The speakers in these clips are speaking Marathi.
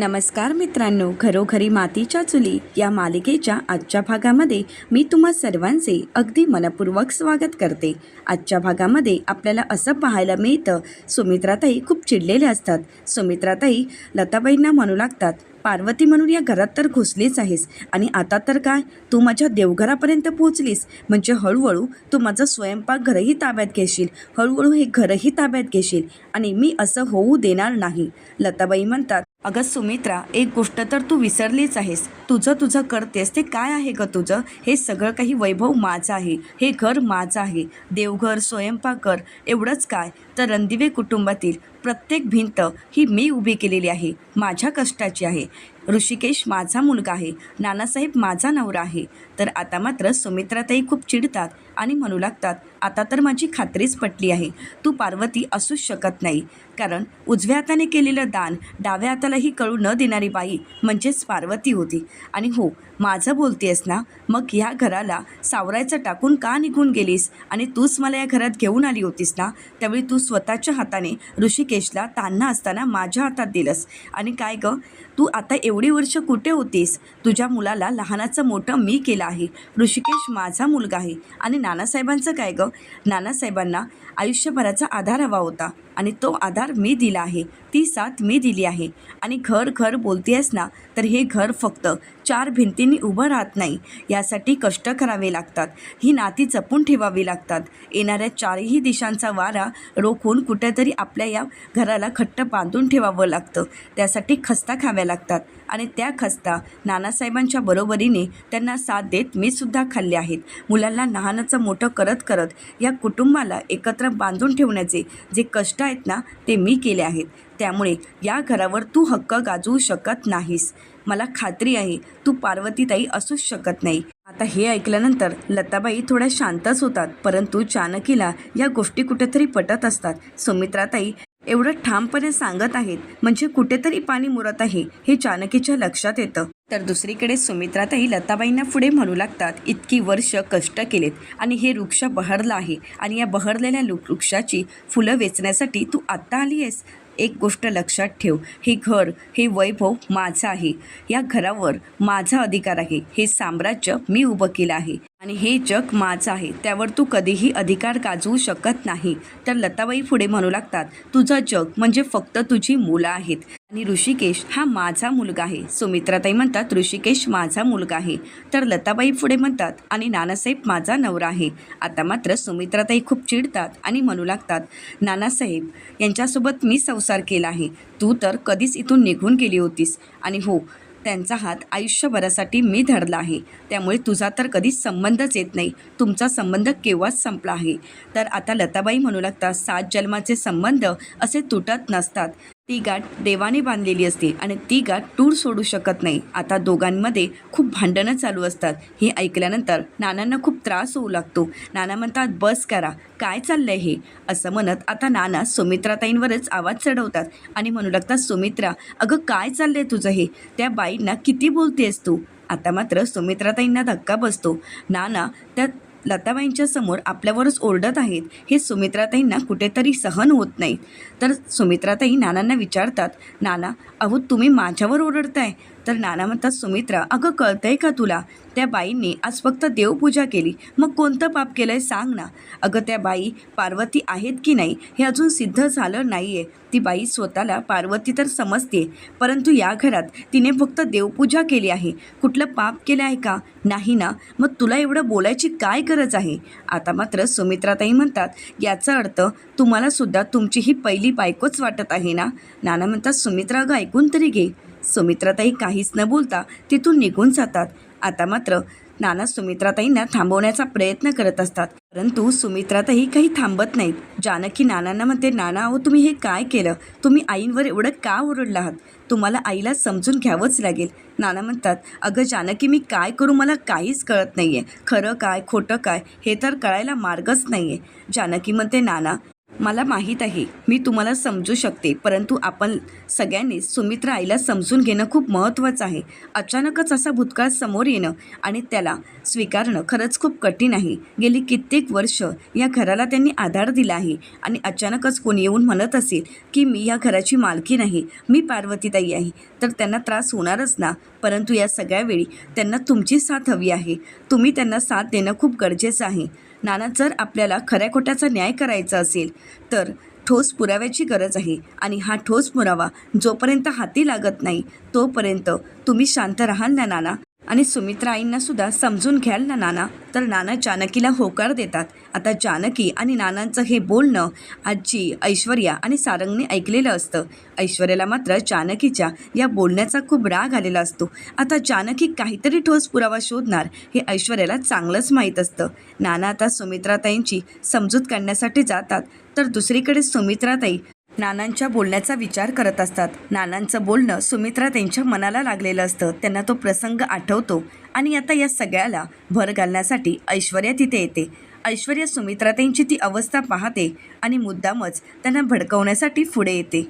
नमस्कार मित्रांनो घरोघरी मातीच्या चुली या मालिकेच्या आजच्या भागामध्ये मी तुम्हा सर्वांचे अगदी मनपूर्वक स्वागत करते. आजच्या भागामध्ये आपल्याला असं पाहायला मिळतं सुमित्राताई खूप चिडलेल्या असतात. सुमित्राताई लताबाईंना म्हणू लागतात पार्वती म्हणून या घरात तर घुसलीच आहेस. आणि आता तर काय? तू माझ्या देवघरापर्यंत पोहोचलीस. म्हणजे हळूहळू तू माझं स्वयंपाक घरही ताब्यात घेशील. हळूहळू हे घरही ताब्यात घेशील. आणि मी असं होऊ देणार नाही. लताबाई म्हणतात अगं सुमित्रा एक गोष्ट तर तू विसरलीच आहेस. तुझं तुझं करतेस ते काय आहे ग तुझं? हे सगळं काही वैभव माझं आहे. हे घर माझं आहे. देवघर स्वयंपाकघर एवढंच काय? तर रणदिवे कुटुंबातील प्रत्येक भिंत ही मी उभी केलेली आहे. माझ्या कष्टाची आहे. ऋषिकेश माझा मुलगा आहे नानासाहेब माझा नवरा आहे. तर आता मात्र सुमित्राताई खूप चिडतात आणि म्हणू लागतात आता तर माझी खात्रीच पटली आहे तू पार्वती असूच शकत नाही. कारण उजव्या हाताने केलेलं दान डाव्या हातालाही कळू न देणारी बाई म्हणजेच पार्वती होती. आणि हो माझं बोलतेस ना मग ह्या घराला सावरायचं टाकून का निघून गेलीस? आणि तूच मला या घरात घेऊन आली होतीस ना? त्यावेळी तू स्वतःच्या हाताने ऋषिकेशला तान्हा असताना माझ्या हातात दिलंस. आणि काय गं तू आता एवढी वर्ष कुठे होतीस? तुझ्या मुलाला लहानाचं मोठं मी केलं आहे. ऋषिकेश माझा मुलगा आहे. आणि नानासाहेबांचं काय गं? नानासाहेबांना आयुष्यभराचा आधार हवा होता. आणि तो आधार मी दिला आहे. ती साथ मी दिली आहे. आणि घर घर बोलतेस ना तर हे घर फक्त चार भिंतींनी उभं राहत नाही. यासाठी कष्ट करावे लागतात. ही नाती जपून ठेवावी लागतात. येणाऱ्या चारही दिशांचा वारा रोखून कुठेतरी आपल्या या घराला घट्ट बांधून ठेवावं लागतं. त्यासाठी खस्ता खाव्या लागतात. आणि त्या खस्ता नानासाहेबांच्या बरोबरीने त्यांना साथ देत मी सुद्धा खाल्ले आहेत. मुलांना लहानाचं मोठं करत करत या कुटुंबाला एकत्र बांधून ठेवण्याचे जे कष्ट आहेत ना ते मी केले आहेत. त्यामुळे या घरावर तू हक्क गाजवू शकत नाहीस. मला खात्री आहे तू पार्वतीताई असूच शकत नाही. आता हे ऐकल्यानंतर लताबाई थोड्या शांतच होतात परंतु चानकीला या गोष्टी कुठेतरी पटत असतात. सुमित्राताई एवढं ठामपणे सांगत आहेत म्हणजे कुठेतरी पाणी मुरत आहे हे चानकीच्या लक्षात येतं. तर दुसरीकडे सुमित्राताही लताबाईंना पुढे म्हणू लागतात इतकी वर्ष कष्ट केलेत आणि हे वृक्ष बहरलं आहे आणि या बहरलेल्या लु- वृक्षाची फुलं वेचण्यासाठी तू आत्ता आली आहेस? एक गोष्ट लक्षात ठेव हे घर हे वैभव माझं आहे. या घरावर माझा अधिकार आहे. हे साम्राज्य मी उभं केलं आहे. आणि हे जग माझं आहे. त्यावर तू कधीही अधिकार गाजवू शकत नाही. तर लताबाई पुढे म्हणू लागतात तुझं जग म्हणजे फक्त तुझी मुलं आहेत. आणि ऋषिकेश हा माझा मुलगा आहे. सुमित्राताई म्हणतात ऋषिकेश माझा मुलगा आहे. तर लताबाई पुढे म्हणतात आणि नानासाहेब माझा नवरा आहे. आता मात्र सुमित्राताई खूप चिडतात आणि म्हणू लागतात नानासाहेब यांच्यासोबत मी संसार केला आहे. तू तर कधीच इथून निघून गेली होतीस. आणि हो त्यांचा हात आयुष्यभरासाठी मी धरला आहे. त्यामुळे तुझा तर कधीच संबंधच येत नाही. तुमचा संबंध केव्हाच संपला आहे. तर आता लताबाई म्हणू लागतात सात जन्माचे संबंध असे तुटत नसतात. ती गाठ देवाने बांधलेली असते आणि ती गाठ टूर सोडू शकत नाही. आता दोघांमध्ये खूप भांडणं चालू असतात. हे ऐकल्यानंतर नानांना खूप त्रास होऊ लागतो. नाना म्हणतात बस करा. काय चाललंय हे? असं म्हणत आता नाना सुमित्राताईंवरच आवाज चढवतात आणि म्हणू लागतात सुमित्रा अगं काय चाललंय तुझं हे? त्या बाईंना किती बोलतेस तू? आता मात्र सुमित्राताईंना धक्का बसतो. नाना त्या लताबाईंच्या समोर आपल्यावरच ओरडत आहेत हे सुमित्राताईंना कुठेतरी सहन होत नाही. तर सुमित्राताई नानांना विचारतात नाना अहो तुम्ही माझ्यावर ओरडताय. तर नाना म्हणतात सुमित्रा अगं कळतंय का तुला? त्या बाईंनी आज फक्त देवपूजा केली. मग कोणतं पाप केलं आहे सांग ना. अगं त्या बाई पार्वती आहेत की नाही हे अजून सिद्ध झालं नाही आहे ती बाई स्वतःला पार्वती तर समजते परंतु या घरात तिने फक्त देवपूजा केली आहे. कुठलं पाप केलं आहे का? नाही ना. मग तुला एवढं बोलायची काय गरज आहे? आता मात्र सुमित्राताई म्हणतात याचा अर्थ तुम्हाला सुद्धा तुमची ही पहिली बायकोच वाटत आहे ना? नाना म्हणतात सुमित्रा अगं ऐकून तरी घे. सुमित्राताई काहीच न बोलता तिथून निघून जातात. आता मात्र नाना सुमित्राताईंना थांबवण्याचा प्रयत्न करत असतात. परंतु सुमित्राताई काही थांबत नाहीत. जानकी नानांना म्हणते नाना अहो तुम्ही हे काय केलं? तुम्ही आईंवर एवढं का ओरडला आहात? तुम्हाला आईला समजून घ्यावंच लागेल. नाना म्हणतात अगं जानकी मी काय करू? मला काहीच कळत नाही आहे खरं काय खोटं काय हे तर कळायला मार्गच नाही आहे जानकी म्हणते नाना मला माहीत आहे. मी तुम्हाला समजू शकते परंतु आपण सगळ्यांनी सुमित्रा आईला समजून घेणं खूप महत्त्वाचं आहे. अचानकच असा भूतकाळ समोर येणं आणि त्याला स्वीकारणं खरंच खूप कठीण आहे. गेली कित्येक वर्ष या घराला त्यांनी आधार दिला आहे आणि अचानकच कोणी येऊन म्हणत असेल की मी या घराची मालकी नाही मी पार्वतीताई आहे तर त्यांना त्रास होणारच ना. परंतु या सगळ्या वेळी त्यांना तुमची साथ हवी आहे. तुम्ही त्यांना साथ देणं खूप गरजेचं आहे. नाना जर आपल्याला खऱ्या खोट्याचा न्याय करायचा असेल तर ठोस पुराव्याची गरज आहे आणि हा ठोस पुरावा जोपर्यंत हाती लागत नाही तोपर्यंत तुम्ही शांत राहाल ना नाना? आणि सुमित्रा आईंनासुद्धा समजून घ्याल ना नाना. तर नाना जानकीला होकार देतात. आता जानकी आणि नानांचं हे बोलणं आजी ऐश्वर्या आणि सारंगने ऐकलेलं असतं. ऐश्वर्याला मात्र जानकीच्या या बोलण्याचा खूप राग आलेला असतो. आता जानकी काहीतरी ठोस पुरावा शोधणार हे ऐश्वर्याला चांगलंच माहीत असतं. नाना आता सुमित्राताईंची समजूत काढण्यासाठी जातात. तर दुसरीकडे सुमित्राताई नानांच्या बोलण्याचा विचार करत असतात. नानांचं बोलणं सुमित्रा त्यांच्या मनाला लागलेलं असतं. त्यांना तो प्रसंग आठवतो आणि आता या सगळ्याला भर घालण्यासाठी ऐश्वर्या तिथे येते. ऐश्वर्या सुमित्राताईंची ती अवस्था पाहते आणि मुद्दामच त्यांना भडकवण्यासाठी पुढे येते.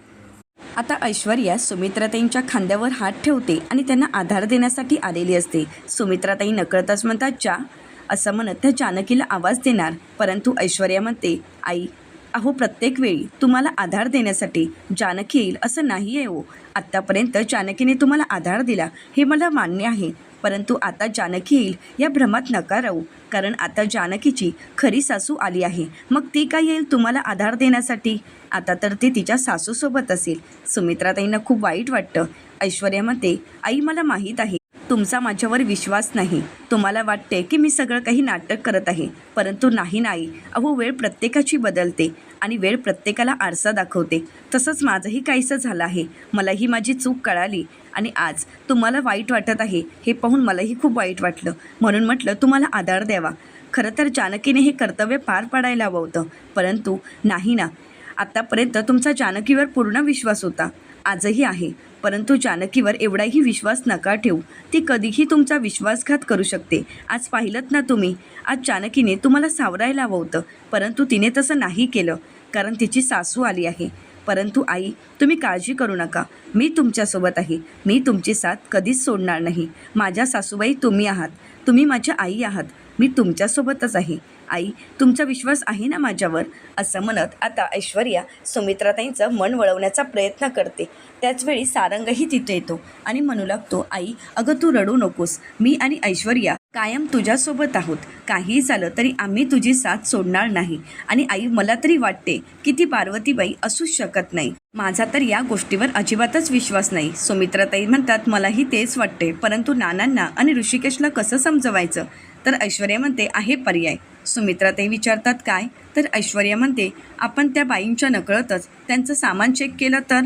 आता ऐश्वर्या सुमित्राताईंच्या खांद्यावर हात ठेवते आणि त्यांना आधार देण्यासाठी आलेली असते. सुमित्राताई नकळतच म्हणतात चा असं म्हणत त्या जानकीला आवाज देणार. परंतु ऐश्वर्या म्हणते आई अहो प्रत्येक वेळी तुम्हाला आधार देण्यासाठी जानकी येईल असं नाही आहे हो. आत्तापर्यंत जानकीने तुम्हाला आधार दिला हे मला मान्य आहे. परंतु आता जानकी येईल या भ्रमात नका राहू. कारण आता जानकीची खरी सासू आली आहे. मग ती काय येईल तुम्हाला आधार देण्यासाठी? आता तर ती तिच्या सासूसोबत असेल. सुमित्राताईंना खूप वाईट वाटतं. ऐश्वर्या म्हणते आई मला माहीत आहे. तुमचा माझ्यावर विश्वास नाही. तुम्हाला वाटते की मी सगळं काही नाटक करत आहे. परंतु नाही नाही. अहो वेळ प्रत्येकाची बदलते आणि वेळ प्रत्येकाला आरसा दाखवते. तसंच माझंही काहीसं झालं आहे. मलाही माझी चूक कळाली आणि आज तुम्हाला वाईट वाटत आहे हे पाहून मलाही खूप वाईट वाटलं. म्हणून म्हटलं तुम्हाला आधार द्यावा. खरं तर जानकीने हे कर्तव्य पार पाडायला हवं होतं. परंतु नाही ना. आत्तापर्यंत तुमचा जानकीवर पूर्ण विश्वास होता. आजही आहे. परंतु जानकीवर एवढाही विश्वास नका ठेवू. ती कधीही तुमचा विश्वासघात करू शकते. आज पाहिलं ना तुम्ही? आज जानकीने तुम्हाला सावरायला हवं होतं. परंतु तिने तसं नाही केलं. कारण तिची सासू आली आहे. परंतु आई तुम्ही काळजी करू नका. मी तुमच्यासोबत आहे. मी तुमची साथ कधीच सोडणार नाही. माझ्या सासूबाई तुम्ही आहात. तुम्ही माझ्या आई आहात. मी तुमच्यासोबतच आहे. आई तुमचा विश्वास आहे ना माझ्यावर? असं म्हणत आता ऐश्वर्या सुमित्राताईंचं मन वळवण्याचा प्रयत्न करते. त्याचवेळी सारंगही तिथे येतो आणि म्हणू लागतो आई अगं तू रडू नकोस. मी आणि ऐश्वर्या कायम तुझ्यासोबत आहोत. काहीही झालं तरी आम्ही तुझी साथ सोडणार नाही. आणि आई मला तरी वाटते की ती पार्वतीबाई असूच शकत नाही. माझा तर या गोष्टीवर अजिबातच विश्वास नाही. सुमित्राताई म्हणतात मलाही तेच वाटते. परंतु नानांना आणि ऋषिकेशला कसं समजवायचं? तर ऐश्वर्या म्हणते आहे पर्याय. सुमित्राताई विचारतात काय? तर ऐश्वर्या म्हणते आपण त्या बाईंच्या नकळतच त्यांचं सामान चेक केलं तर?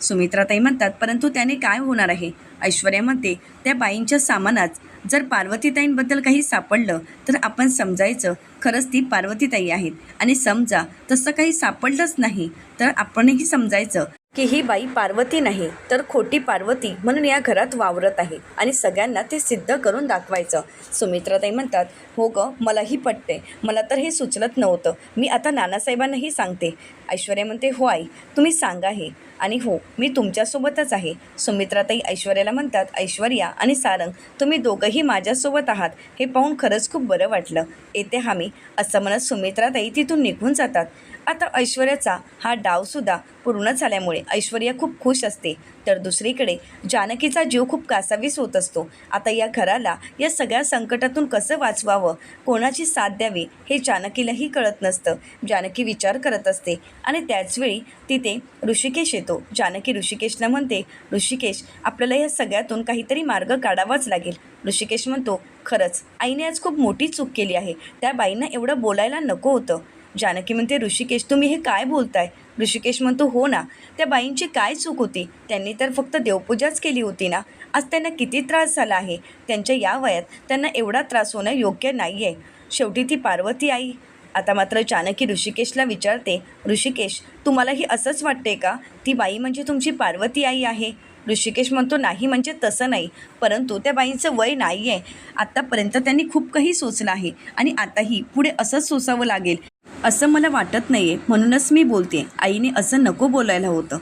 सुमित्राताई म्हणतात परंतु त्याने काय होणार आहे? ऐश्वर्या म्हणते त्या बाईंच्या सामानात जर पार्वतीताईंबद्दल काही सापडलं तर आपण समजायचं. खरंच ती पार्वतीताई आहेत. आणि समजा तसं काही सापडलंच नाही तर आपणही समजायचं. की ही बाई पार्वती नाही तर खोटी पार्वती म्हणून या घरात वावरत आहे आणि सगळ्यांना ते सिद्ध करून दाखवायचं. सुमित्राताई म्हणतात हो ग मलाही पटते. मला तर हे सुचलत नव्हतं. मी आता नानासाहेबांनाही सांगते. ऐश्वर्या म्हणते हो आई तुम्ही सांगा हे. आणि हो मी तुमच्यासोबतच आहे. सुमित्राताई ऐश्वर्याला म्हणतात ऐश्वर्या आणि सारंग तुम्ही दोघंही माझ्यासोबत आहात. हे पाहून खरंच खूप बरं वाटलं. येते हामी. असं म्हणत सुमित्राताई तिथून निघून जातात. आता ऐश्वर्याचा हा डावसुद्धा पूर्ण झाल्यामुळे ऐश्वर्या खूप खुश असते. तर दुसरीकडे जानकीचा जीव खूप कासावीस होत असतो. आता या घराला या सगळ्या संकटातून कसं वाचवावं? कोणाची साथ द्यावी? हे जानकीलाही कळत नसतं. जानकी विचार करत असते. आणि त्याचवेळी तिथे ऋषिकेश येतो. जानकी ऋषिकेशला म्हणते ऋषिकेश आपल्याला या सगळ्यातून काहीतरी मार्ग काढावाच लागेल. ऋषिकेश म्हणतो खरंच आईने आज खूप मोठी चूक केली आहे. त्या बाईंना एवढं बोलायला नको होतं. जानकी म्हणते ऋषिकेश तुम्ही हे काय बोलताय? ऋषिकेश म्हणतो हो ना त्या बाईंची काय चूक होती? त्यांनी तर फक्त देवपूजाच केली होती ना? आज त्यांना किती त्रास झाला आहे? त्यांच्या या वयात त्यांना एवढा त्रास होणं योग्य नाही आहे शेवटी ती पार्वती आई. आता मात्र जानकी ऋषिकेशला विचारते ऋषिकेश तुम्हालाही असंच वाटते का? ती बाई म्हणजे तुमची पार्वती आई आहे. ऋषिकेश म्हणतो नाही म्हणजे तसं नाही. परंतु त्या बाईंचं वय नाही आहे आत्तापर्यंत त्यांनी खूप काही सोचलं आहे. आणि आताही पुढे असंच सोसावं लागेल. असं मला वाटत नाही आहे म्हणूनच मी बोलते आईने असं नको बोलायला होतं.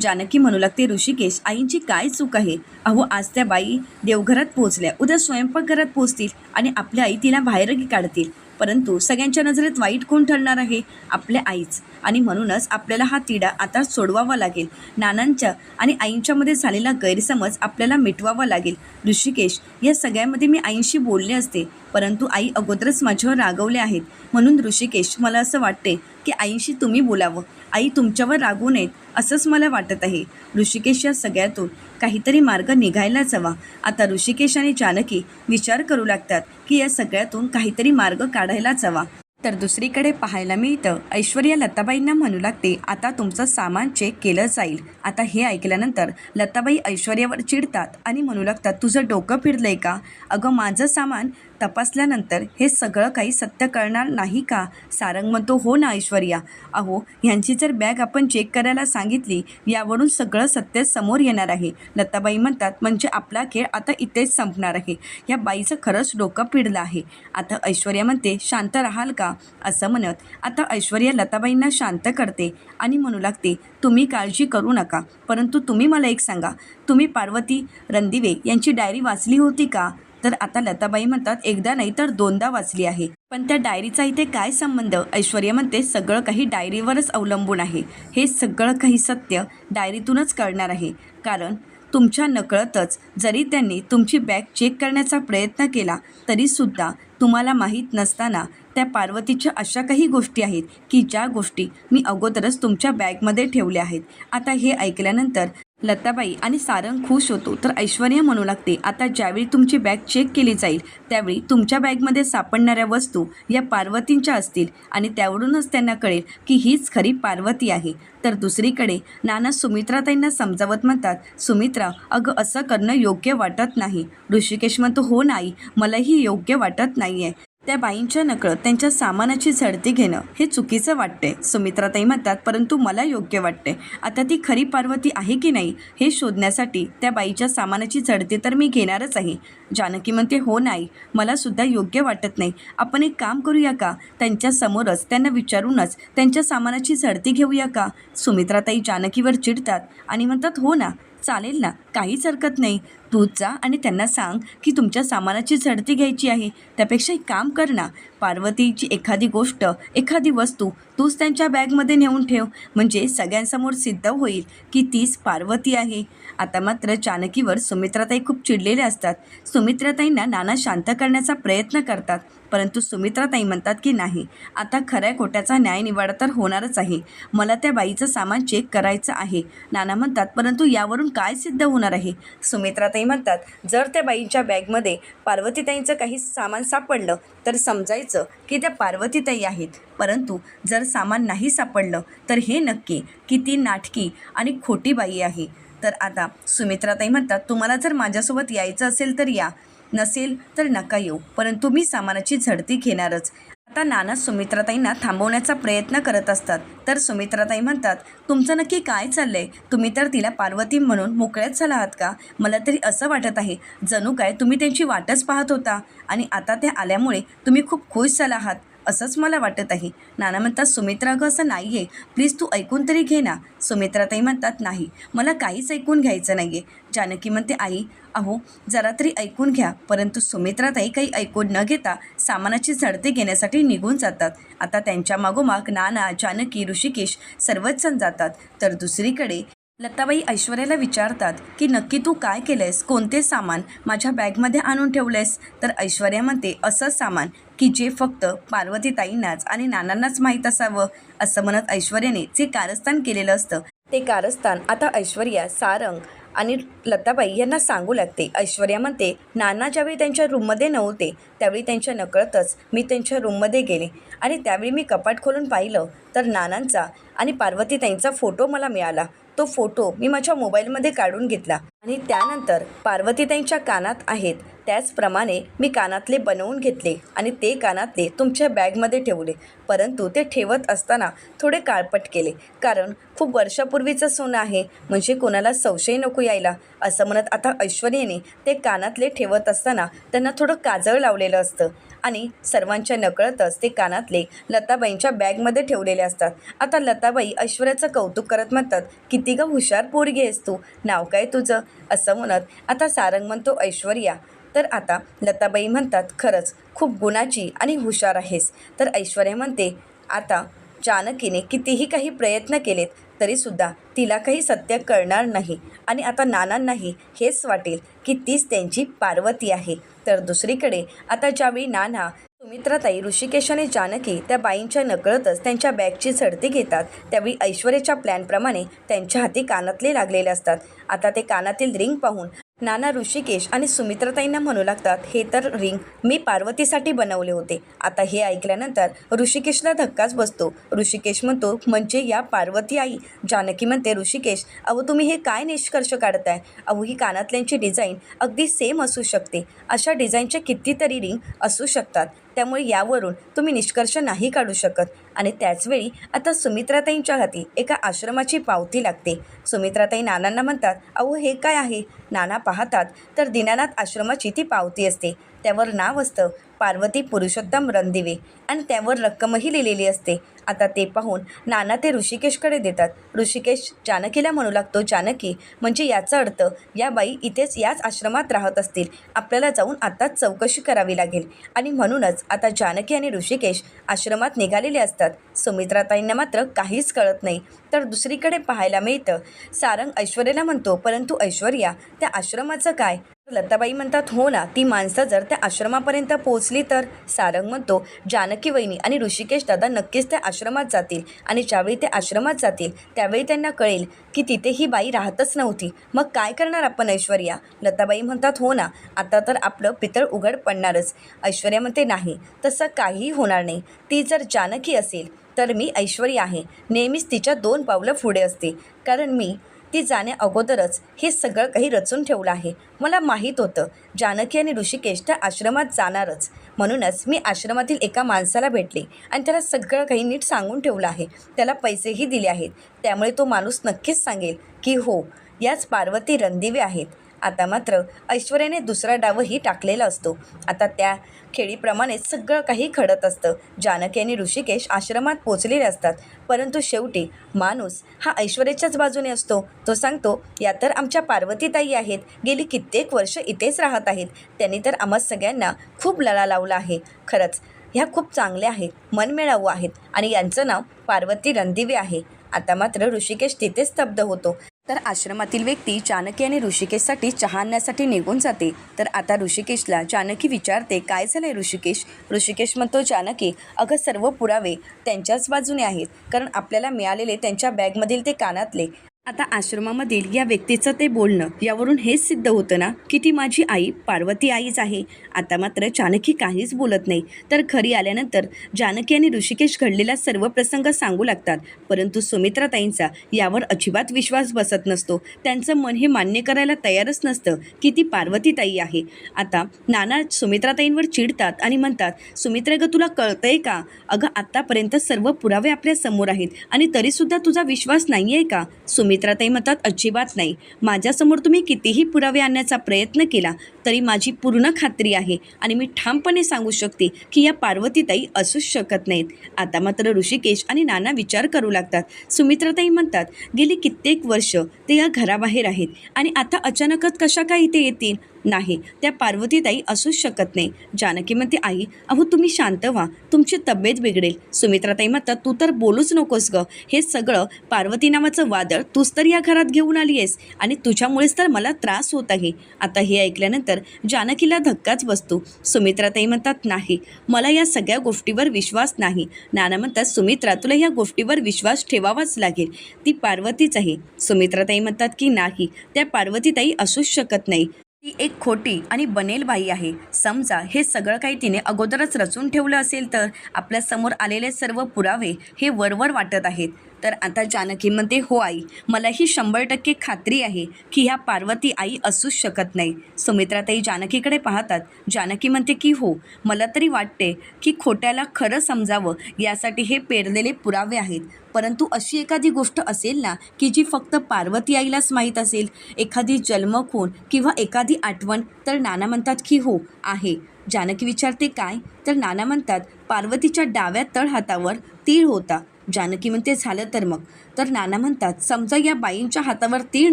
जानकी म्हणू लागते ऋषिकेश आईंची काय चूक आहे? अहो आज त्या बाई देवघरात पोहोचल्या. उद्या स्वयंपाकघरात पोचतील आणि आपल्या आई तिला बाहेरही काढतील. परंतु सगळ्यांच्या नजरेत वाईट कोण ठरणार आहे? आपल्या आईच. आणि म्हणूनच आपल्याला हा तिढा आता सोडवावा लागेल. नानांच्या आणि आईंच्यामध्ये झालेला गैरसमज आपल्याला मिटवावा लागेल. ऋषिकेश या सगळ्यामध्ये मी आईंशी बोलले असते परंतु आई अगोदरच माझ्यावर रागवले आहेत. म्हणून ऋषिकेश मला असं वाटते की आईंशी तुम्ही बोलावं. आई तुमच्यावर रागू नयेत असंच मला वाटत आहे. ऋषिकेश या सगळ्यातून काहीतरी मार्ग निघायलाच हवा आता ऋषिकेश आणि जानकी विचार करू लागतात की या सगळ्यातून काहीतरी मार्ग काढायलाच हवा तर दुसरीकडे पाहायला मिळतं. ऐश्वर्या लताबाईंना म्हणू लागते आता तुमचं सामान चेक केलं जाईल. आता हे ऐकल्यानंतर लताबाई ऐश्वर्यावर चिडतात आणि म्हणू लागतात तुझं डोकं फिरलंय का? अगं माझं सामान तपासल्यानंतर हे सगळं काही सत्य कळणार नाही का? सारंग म्हणतो हो ना ऐश्वर्या. अहो ह्यांची जर बॅग आपण चेक करायला सांगितली यावरून सगळं सत्य समोर येणार आहे. लताबाई म्हणतात म्हणजे आपला खेळ आता इथेच संपणार आहे. या बाईचं खरंच डोकं पिडलं आहे. आता ऐश्वर्या म्हणते शांत राहाल का? असं म्हणत आता ऐश्वर्या लताबाईंना शांत करते आणि म्हणू लागते तुम्ही काळजी करू नका परंतु तुम्ही मला एक सांगा तुम्ही पार्वती रणदिवे यांची डायरी वाचली होती का तर आता लताबाई म्हणतात एकदा नाही तर दोनदा वाचली आहे. पण त्या डायरीचा इथे काय संबंध ऐश्वर्या म्हणते सगळं काही डायरीवरच अवलंबून आहे. हे सगळं काही सत्य डायरीतूनच कळणार आहे. कारण तुमच्या नकळतच जरी त्यांनी तुमची बॅग चेक करण्याचा प्रयत्न केला तरीसुद्धा तुम्हाला माहीत नसताना त्या पार्वतीच्या अशा काही गोष्टी आहेत की ज्या गोष्टी मी अगोदरच तुमच्या बॅगमध्ये ठेवल्या आहेत. आता हे ऐकल्यानंतर लताबाई आणि सारंग खुश होतो. तर ऐश्वर्या म्हणू लागते आता ज्यावेळी तुमची बॅग चेक केली जाईल त्यावेळी तुमच्या बॅगमध्ये सापडणाऱ्या वस्तू या पार्वतींच्या असतील आणि त्यावरूनच त्यांना कळेल की हीच खरी पार्वती आहे. तर दुसरीकडे नाना सुमित्राताईंना समजावत म्हणतात सुमित्रा अगं असं करणं योग्य वाटत नाही. ऋषिकेश म्हणतो हो नाही मलाही योग्य वाटत नाही आहे त्या बाईंच्या नकळत त्यांच्या सामानाची झडती घेणं हे चुकीचं वाटते सुमित्राताई म्हणतात परंतु मला योग्य वाटते आता ती खरी पार्वती आहे की नाही हे शोधण्यासाठी त्या बाईच्या सामानाची झडती तर मी घेणारच आहे. जानकी म्हणते हो नाही मला सुद्धा योग्य वाटत नाही. आपण एक काम करूया का? त्यांच्या समोरच त्यांना विचारूनच त्यांच्या सामानाची झडती घेऊया का? सुमित्राताई जानकीवर चिडतात आणि म्हणतात हो ना चालेल ना काहीच हरकत नाही. तूच जा आणि त्यांना सांग की तुमच्या सामानाची झडती घ्यायची आहे. त्यापेक्षा एक काम कर ना. पार्वतीची एखादी गोष्ट एखादी वस्तू तूच त्यांच्या बॅगमध्ये नेऊन ठेव. म्हणजे सगळ्यांसमोर सिद्ध होईल की तीच पार्वती आहे. आता मात्र जानकीवर सुमित्राताई खूप चिडलेल्या असतात. सुमित्राताईंना नाना शांत करण्याचा प्रयत्न करतात. परंतु सुमित्राताई म्हणतात की नाही आता खऱ्या खोट्याचा न्याय निवाडा तर होणारच आहे. मला त्या बाईचं सामान चेक करायचं आहे. नाना म्हणतात परंतु यावरून काय सिद्ध होणार आहे? सुमित्राताई म्हणतात. जर त्या बाईंच्या बॅगमध्ये पार्वतीताईंचं काही सामान सापडलं तर समजायचं की त्या पार्वतीताई आहेत. परंतु जर सामान नाही सापडलं तर हे नक्की की ती नाटकी आणि खोटी बाई आहे. तर आता सुमित्राताई म्हणतात तुम्हाला जर माझ्यासोबत यायचं असेल तर या. नसेल तर नका येऊ. परंतु मी सामानाची झडती घेणारच. आता नाना सुमित्राताईंना थांबवण्याचा प्रयत्न करत असतात. तर सुमित्राताई म्हणतात तुमचं नक्की काय चाललंय? तुम्ही तर तिला पार्वती म्हणून मोकळ्याच झाला आहात का? मला तरी असं वाटत आहे जणू काय तुम्ही त्यांची वाटच पाहत होता आणि आता त्या आल्यामुळे तुम्ही खूप खुश झाला आहात. असंच मला वाटत आहे. नाना म्हणतात सुमित्रा अगं असं नाही आहे प्लीज तू ऐकून तरी घे ना. सुमित्राताई म्हणतात नाही मला काहीच ऐकून घ्यायचं नाही आहे जानकी म्हणते आई अहो जरा तरी ऐकून घ्या. परंतु सुमित्राताई काही ऐकून न घेता सामानाची झडती घेण्यासाठी निघून जातात. आता त्यांच्या मागोमाग नाना जानकी ऋषिकेश सर्वच जण जातात. तर दुसरीकडे लताबाई ऐश्वर्याला विचारतात की नक्की तू काय केलंयस? कोणते सामान माझ्या बॅगमध्ये आणून ठेवलंयस? तर ऐश्वर्या म्हणते असं सामान की जे फक्त पार्वतीताईंनाच आणि नानांनाच माहीत असावं असं म्हणत ऐश्वर्याने जे कारस्थान केलेलं असतं ते कारस्थान आता ऐश्वर्या सारंग आणि लताबाई यांना सांगू लागते. ऐश्वर्या म्हणते नाना ज्यावेळी त्यांच्या रूममध्ये नव्हते त्यावेळी त्यांच्या नकळतच मी त्यांच्या रूममध्ये गेले आणि त्यावेळी मी कपाट खोलून पाहिलं तर नानांचा आणि पार्वतीताईंचा फोटो मला मिळाला. तो फोटो मी माझ्या मोबाईलमध्ये काढून घेतला. आणि त्यानंतर पार्वतीताईंच्या कानात आहेत. त्याचप्रमाणे मी कानातले बनवून घेतले आणि ते कानातले तुमच्या बॅगमध्ये ठेवले. परंतु ते ठेवत असताना थोडे काळपट केले. कारण खूप वर्षापूर्वीचं सोनं आहे. म्हणजे कोणाला संशय नको यायला. असं म्हणत आता ऐश्वर्याने ते कानातले ठेवत असताना त्यांना थोडं काजळ लावलेलं असतं. आणि सर्वांच्या नकळतच ते कानातले लताबाईंच्या बॅगमध्ये ठेवलेले असतात. आता लताबाई ऐश्वर्याचं कौतुक करत म्हणतात किती ग हुशार पोरगी आहेस तू. नाव काय तुझं? असं म्हणत आता सारंग म्हणतो ऐश्वर्या. तर आता लताबाई म्हणतात खरंच खूप गुणाची आणि हुशार आहेस. तर ऐश्वर्या म्हणते आता जानकीने कितीही काही प्रयत्न केलेत तरीसुद्धा तिला काही सत्य कळणार नाही. आणि आता नानांनाही हेच वाटेल की तीच त्यांची पार्वती आहे. तर दुसरीकडे आता ज्यावेळी नाना सुमित्राताई ऋषिकेश आणि जानकी त्या बाईंच्या नकळतच त्यांच्या बॅगची झडती घेतात त्यावेळी ऐश्वर्याच्या प्लॅनप्रमाणे त्यांच्या हाती कानातले लागलेले असतात. आता ते कानातील रिंग पाहून नाना ऋषिकेश आणि सुमित्रताईंना म्हणू लागतात हे तर रिंग मी पार्वतीसाठी बनवले होते. आता हे ऐकल्यानंतर ऋषिकेशला धक्काच बसतो. ऋषिकेश म्हणतो म्हणजे या पार्वती आई. जानकी म्हणते ऋषिकेश अहो तुम्ही हे काय निष्कर्ष काढताय? अहो ही कानातल्यांची डिझाईन अगदी सेम असू शकते. अशा डिझाईनच्या कितीतरी रिंग असू शकतात. त्यामुळे यावरून तुम्ही निष्कर्ष नाही काढू शकत. आणि त्याचवेळी आता सुमित्राताईंच्या हाती एका आश्रमाची पावती लागते. सुमित्राताई नानांना म्हणतात अहो हे काय आहे? नाना पाहतात तर दीनानाथ आश्रमाची ती पावती असते. त्यावर नाव असतं पार्वती पुरुषोत्तम रणदिवे. आणि त्यावर रक्कमही लिहिलेली असते. आता ते पाहून नाना ते ऋषिकेशकडे देतात. ऋषिकेश जानकीला म्हणू लागतो जानकी म्हणजे याचा अर्थ या बाई इथेच याच आश्रमात राहत असतील. आपल्याला जाऊन आत्ताच चौकशी करावी लागेल. आणि म्हणूनच आता जानकी आणि ऋषिकेश आश्रमात निघालेले असतात. सुमित्राताईंना मात्र काहीच कळत नाही. तर दुसरीकडे पाहायला मिळतं सारंग ऐश्वर्याला म्हणतो परंतु ऐश्वर्या त्या आश्रमाचं काय? लताबाई म्हणतात हो ना ती माणसं जर त्या आश्रमापर्यंत पोहोचली तर सारंग म्हणतो जानकी वहिनी आणि ऋषिकेश दादा नक्कीच त्या आश्रमात जातील आणि ज्यावेळी ते आश्रमात जातील त्यावेळी त्यांना कळेल की तिथे ही बाई राहतच नव्हती. मग काय करणार आपण ऐश्वर्या? लताबाई म्हणतात हो ना आता तर आपलं पितळ उघड पडणारच. ऐश्वर्या म्हणते नाही तसं काहीही होणार नाही. ती जर जानकी असेल तर मी ऐश्वर्या आहे. नेहमीच तिच्या दोन पावलं पुढे असते कारण मी ती जाण्या अगोदरच हे सगळं काही रचून ठेवलं आहे. मला माहीत होतं जानकी आणि ऋषिकेश त्या आश्रमात जाणारच. म्हणूनच मी आश्रमातील एका माणसाला भेटले आणि त्याला सगळं काही नीट सांगून ठेवलं आहे. त्याला पैसेही दिले आहेत. त्यामुळे तो माणूस नक्कीच सांगेल की हो याच पार्वती रणदिवे आहेत. आता मात्र ऐश्वर्याने दुसरा डावही टाकलेला असतो. आता त्या खेळीप्रमाणेच सगळं काही घडत असतं. जानकी आणि ऋषिकेश आश्रमात पोचलेले असतात. परंतु शेवटी माणूस हा ऐश्वर्याच्याच बाजूने असतो. तो सांगतो या तर आमच्या पार्वतीताई आहेत. गेली कित्येक वर्ष इथेच राहत आहेत. त्यांनी तर आम्हा सगळ्यांना खूप लळा लावला आहे. खरंच ह्या खूप चांगल्या आहेत. मनमिळावू आहेत. आणि यांचं नाव पार्वती रणदिवे आहे. आता मात्र ऋषिकेश तिथे स्तब्ध होतो. तर आश्रमातील व्यक्ती जानकी आणि ऋषिकेशसाठी चहा आणण्यासाठी निघून जाते. तर आता ऋषिकेशला चाणकी विचारते काय झालंय ऋषिकेश? ऋषिकेश म्हणतो चाणकी अगं सर्व पुरावे त्यांच्याच बाजूने आहेत. कारण आपल्याला मिळालेले त्यांच्या बॅगमधील ते कानातले. आता आश्रमामधील या व्यक्तीचं ते बोलणं यावरून हेच सिद्ध होतं ना की ती माझी आई पार्वती आईच आहे. आता मात्र जानकी काहीच बोलत नाही. तर घरी आल्यानंतर जानकी आणि ऋषिकेश घडलेला सर्व प्रसंग सांगू लागतात. परंतु सुमित्राताईंचा यावर अजिबात विश्वास बसत नसतो. त्यांचं मन हे मान्य करायला तयारच नसतं की ती पार्वतीताई आहे. आता नाना सुमित्राताईंवर चिडतात आणि म्हणतात सुमित्रा ग तुला कळतंय का? अगं आत्तापर्यंत सर्व पुरावे आपल्यासमोर आहेत आणि तरीसुद्धा तुझा विश्वास नाही आहे का सुमित्राताई म्हणतात अजिबात नाही. माझ्यासमोर तुम्ही कितीही पुरावे आणण्याचा प्रयत्न केला तरी माझी पूर्ण खात्री आहे आणि मी ठामपणे सांगू शकते की या पार्वतीताई असूच शकत नाहीत. आता मात्र ऋषिकेश आणि नाना विचार करू लागतात. सुमित्राताई म्हणतात गेली कित्येक वर्ष ते या घराबाहेर आहेत आणि आता अचानकच कशा काय इथे येतील? नाही. त्या पार्वतीताई असूच शकत नाही. जानकी म्हणते आई अहो तुम्ही शांत व्हा. तुमची तब्येत बिघडेल. सुमित्राताई म्हणतात तू तर बोलूच नकोस ग. हे सगळं पार्वती नावाचं वादळ. तूच तर या घरात घेऊन आली आहेस. आणि तुझ्यामुळेच तर मला त्रास होत आहे. आता हे ऐकल्यानंतर जानकीला धक्काच बसतो. सुमित्राताई म्हणतात नाही. मला या सगळ्या गोष्टीवर विश्वास नाही. नाना म्हणतात सुमित्रा तुला या गोष्टीवर विश्वास ठेवावाच लागेल. ती पार्वतीच आहे. सुमित्राताई म्हणतात की नाही. त्या पार्वतीताई असूच शकत नाही. ती एक खोटी आणि बनेल बाई आहे. समजा हे सगळं काही तिने अगोदरच रचून ठेवलं असेल तर आपल्यासमोर आलेले सर्व पुरावे हे वरवर वाटत आहेत. तर आता जानकी म्हणते हो आई मलाही शंभर टक्के खात्री आहे की ह्या पार्वती आई असूच शकत नाही. सुमित्राताई जानकीकडे पाहतात. जानकी म्हणते की हो मला तरी वाटते की खोट्याला खरं समजावं यासाठी हे पेरलेले पुरावे आहेत. परंतु अशी एखादी गोष्ट असेल ना की जी फक्त पार्वती आईलाच माहीत असेल एखादी जन्मखून किंवा एखादी आठवण तर नाना म्हणतात की हो आहे. जानकी विचारते काय? तर नाना म्हणतात पार्वतीच्या डाव्या तळ हातावर तीळ होता. जानकी म्हणते झालं तर मग. तर नाना म्हणतात समजा या बाईंच्या हातावर तीळ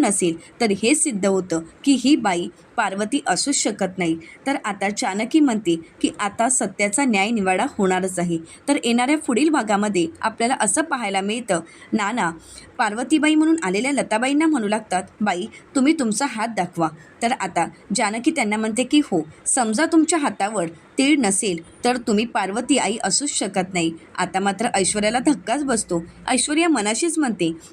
नसेल तर हे सिद्ध होतं की ही बाई पार्वती असूच शकत नाही. तर आता जानकी म्हणते की आता सत्याचा न्याय निवाडा होणारच आहे. तर येणाऱ्या पुढील भागामध्ये आपल्याला असं पाहायला मिळतं नाना पार्वतीबाई म्हणून आलेल्या लताबाईंना म्हणू लागतात बाई तुम्ही तुमचा हात दाखवा. तर आता जानकी त्यांना म्हणते की हो समजा तुमच्या हातावर तीळ नसेल तर तुम्ही पार्वती आई असूच शकत नाही. आता मात्र ऐश्वर्याला धक्काच बसतो. ऐश्वर्या मनाशीच म्हणते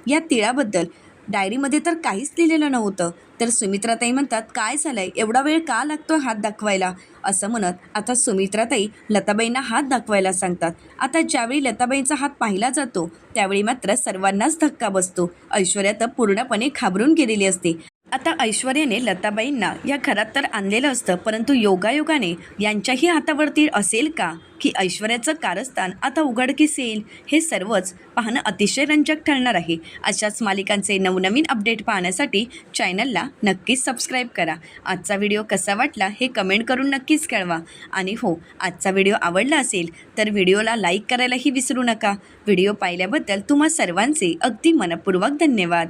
या तिळाबद्दल. डायरीमध्ये तर काहीच लिहिलेलं नव्हतं. तर सुमित्राताई म्हणतात काय झालंय? एवढा वेळ का लागतो हात दाखवायला? असं म्हणत आता सुमित्राताई लताबाईंना हात दाखवायला सांगतात. आता ज्यावेळी लताबाईंचा हात पाहिला जातो त्यावेळी मात्र सर्वांनाच धक्का बसतो. ऐश्वर्या तर पूर्णपणे घाबरून गेलेली असते. आता ऐश्वर्याने लताबाईंना या घरात तर आणलेलं असतं परंतु योगायोगाने यांच्याही हातावरती असेल का? की ऐश्वर्याचं कारस्थान आता उघडकीस येईल? हे सर्वच पाहणं अतिशय रंजक ठरणार आहे. अशाच मालिकांचे नवनवीन अपडेट पाहण्यासाठी चॅनलला नक्कीच सबस्क्राईब करा. आजचा व्हिडिओ कसा वाटला हे कमेंट करून नक्कीच कळवा. आणि हो आजचा व्हिडिओ आवडला असेल तर व्हिडिओला लाईक करायलाही विसरू नका. व्हिडिओ पाहिल्याबद्दल तुम्हा सर्वांचे अगदी मनपूर्वक धन्यवाद.